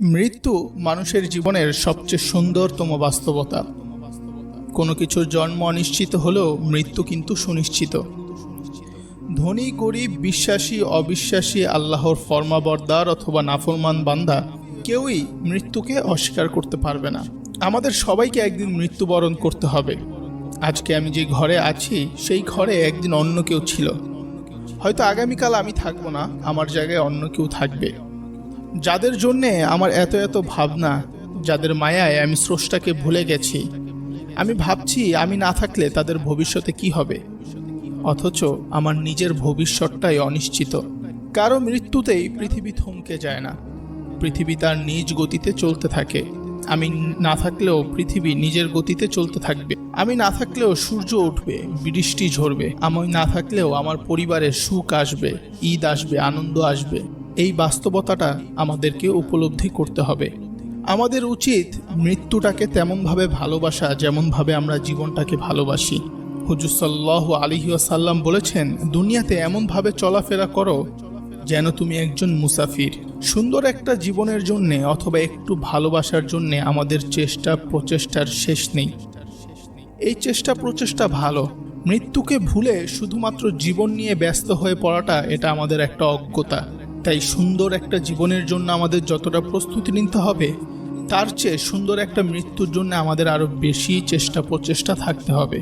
মৃত্যু মানুষের জীবনের সবচেয়ে সুন্দরতম বাস্তবতা। কোনো কিছুর জন্ম অনিশ্চিত হলেও মৃত্যু কিন্তু সুনিশ্চিত। ধনী, গরিব, বিশ্বাসী, অবিশ্বাসী, আল্লাহর ফরমাবরদার অথবা নাফরমান বান্দা কেউই মৃত্যুকে অস্বীকার করতে পারবে না। আমাদের সবাইকে একদিন মৃত্যুবরণ করতে হবে। আজকে আমি যে ঘরে আছি, সেই ঘরে একদিন অন্য কেউ ছিল। হয়তো আগামীকাল আমি থাকব না, আমার জায়গায় অন্য কেউ থাকবে। যাদের জন্যে আমার এত এত ভাবনা, যাদের মায়ায় আমি স্রষ্টাকে ভুলে গেছি, আমি ভাবছি আমি না থাকলে তাদের ভবিষ্যতে কি হবে? অথচ আমার নিজের ভবিষ্যৎটাই অনিশ্চিত। কারও মৃত্যুতেই পৃথিবী থমকে যায় না। পৃথিবী তার নিজ গতিতে চলতে থাকে। আমি না থাকলেও পৃথিবী নিজের গতিতে চলতে থাকবে। আমি না থাকলেও সূর্য উঠবে, বৃষ্টি ঝরবে। আমি না থাকলেও আমার পরিবারের সুখ আসবে, ঈদ আসবে, আনন্দ আসবে। এই বাস্তবতাটা আমাদেরকে উপলব্ধি করতে হবে। আমাদের উচিত মৃত্যুটাকে তেমনভাবে ভালোবাসা, যেমনভাবে আমরা জীবনটাকে ভালোবাসি। হুজুর সাল্লাহ বলেছেন, দুনিয়াতে এমনভাবে চলাফেরা করো যেন তুমি একজন মুসাফির। সুন্দর একটা জীবনের জন্যে অথবা একটু ভালোবাসার জন্যে আমাদের চেষ্টা প্রচেষ্টার শেষ নেই। এই চেষ্টা প্রচেষ্টা ভালো। মৃত্যুকে ভুলে শুধুমাত্র জীবন নিয়ে ব্যস্ত হয়ে পড়াটা এটা আমাদের একটা অজ্ঞতা। তাই সুন্দর একটা জীবনের জন্য আমাদের যতটা প্রস্তুতি নিতে হবে, তার চেয়ে সুন্দর একটা মৃত্যুর জন্য আমাদের আরও বেশি চেষ্টা প্রচেষ্টা থাকতে হবে।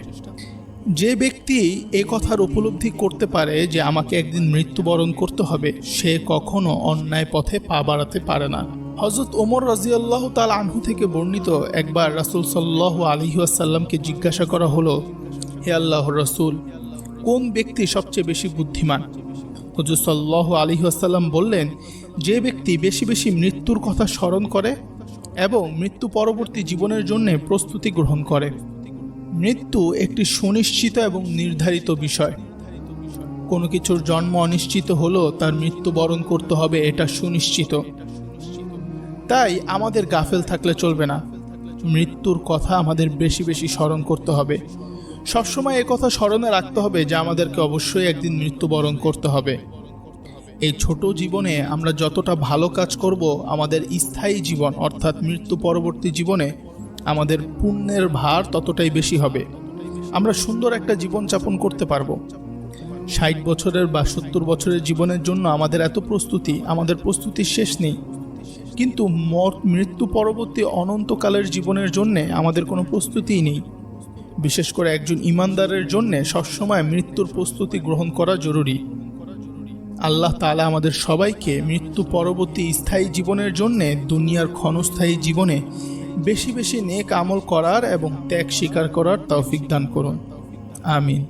যে ব্যক্তি এ কথার উপলব্ধি করতে পারে যে আমাকে একদিন মৃত্যুবরণ করতে হবে, সে কখনো অন্যায় পথে পা বাড়াতে পারে না। হজরত ওমর রাজিয়াল্লাহ তাল আনহু থেকে বর্ণিত একবার রাসুল সাল্লাহ আলহিহাসাল্লামকে জিজ্ঞাসা করা হলো, হে আল্লাহ রসুল, কোন ব্যক্তি সবচেয়ে বেশি বুদ্ধিমান? হুজুর সাল্লাহ আলহিহাসাল্লাম বললেন, যে ব্যক্তি বেশি বেশি মৃত্যুর কথা স্মরণ করে এবং মৃত্যু পরবর্তী জীবনের জন্য প্রস্তুতি গ্রহণ করে। মৃত্যু একটি সুনিশ্চিত এবং নির্ধারিত বিষয়। কোনো কিছুর জন্ম অনিশ্চিত হলেও তার মৃত্যুবরণ করতে হবে, এটা সুনিশ্চিত। তাই আমাদের গাফেল থাকলে চলবে না। মৃত্যুর কথা আমাদের বেশি বেশি স্মরণ করতে হবে। সবসময় কথা স্মরণে রাখতে হবে যে আমাদেরকে অবশ্যই একদিন মৃত্যুবরণ করতে হবে। এই ছোট জীবনে আমরা যতটা ভালো কাজ করব, আমাদের স্থায়ী জীবন, অর্থাৎ মৃত্যু পরবর্তী জীবনে আমাদের পুণ্যের ভার ততটাই বেশি হবে। আমরা সুন্দর একটা জীবন যাপন করতে পারব। ষাট বছরের বা সত্তর বছরের জীবনের জন্য আমাদের এত প্রস্তুতি, আমাদের প্রস্তুতির শেষ নেই। কিন্তু মৃত্যু পরবর্তী অনন্তকালের জীবনের জন্যে আমাদের কোনো প্রস্তুতিই নেই। বিশেষ করে একজন ইমানদারের জন্যে সবসময় মৃত্যুর প্রস্তুতি গ্রহণ করা জরুরি। আল্লাহ তালা আমাদের সবাইকে মৃত্যু পরবর্তী স্থায়ী জীবনের জন্যে, দুনিয়ার ক্ষণস্থায়ী জীবনে বেশি বেশি নেক আমল করার এবং ত্যাগ স্বীকার করার তৌফিক দান করুন। আমিন।